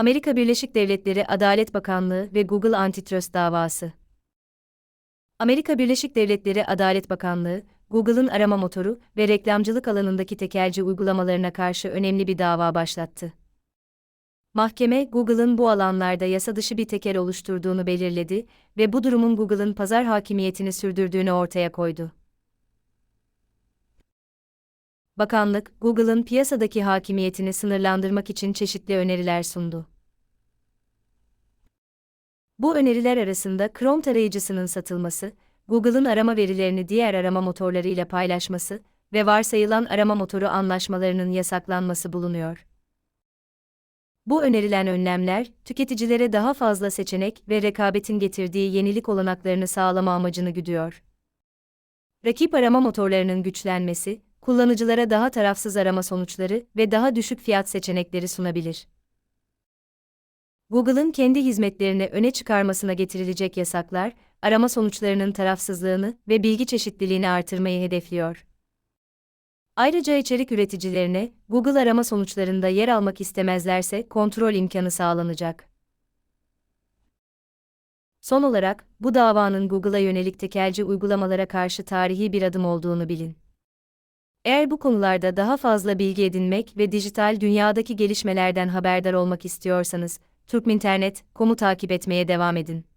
Amerika Birleşik Devletleri Adalet Bakanlığı ve Google Antitrust davası. Amerika Birleşik Devletleri Adalet Bakanlığı, Google'ın arama motoru ve reklamcılık alanındaki tekelci uygulamalarına karşı önemli bir dava başlattı. Mahkeme, Google'ın bu alanlarda yasa dışı bir tekel oluşturduğunu belirledi ve bu durumun Google'ın pazar hakimiyetini sürdürdüğünü ortaya koydu. Bakanlık, Google'ın piyasadaki hakimiyetini sınırlandırmak için çeşitli öneriler sundu. Bu öneriler arasında Chrome tarayıcısının satılması, Google'ın arama verilerini diğer arama motorlarıyla paylaşması ve varsayılan arama motoru anlaşmalarının yasaklanması bulunuyor. Bu önerilen önlemler, tüketicilere daha fazla seçenek ve rekabetin getirdiği yenilik olanaklarını sağlama amacını güdüyor. Rakip arama motorlarının güçlenmesi, kullanıcılara daha tarafsız arama sonuçları ve daha düşük fiyat seçenekleri sunabilir. Google'ın kendi hizmetlerini öne çıkarmasına getirilecek yasaklar, arama sonuçlarının tarafsızlığını ve bilgi çeşitliliğini artırmayı hedefliyor. Ayrıca içerik üreticilerine, Google arama sonuçlarında yer almak istemezlerse kontrol imkanı sağlanacak. Son olarak, bu davanın Google'a yönelik tekelci uygulamalara karşı tarihi bir adım olduğunu bilin. Eğer bu konularda daha fazla bilgi edinmek ve dijital dünyadaki gelişmelerden haberdar olmak istiyorsanız, Türkminternet.com'u takip etmeye devam edin.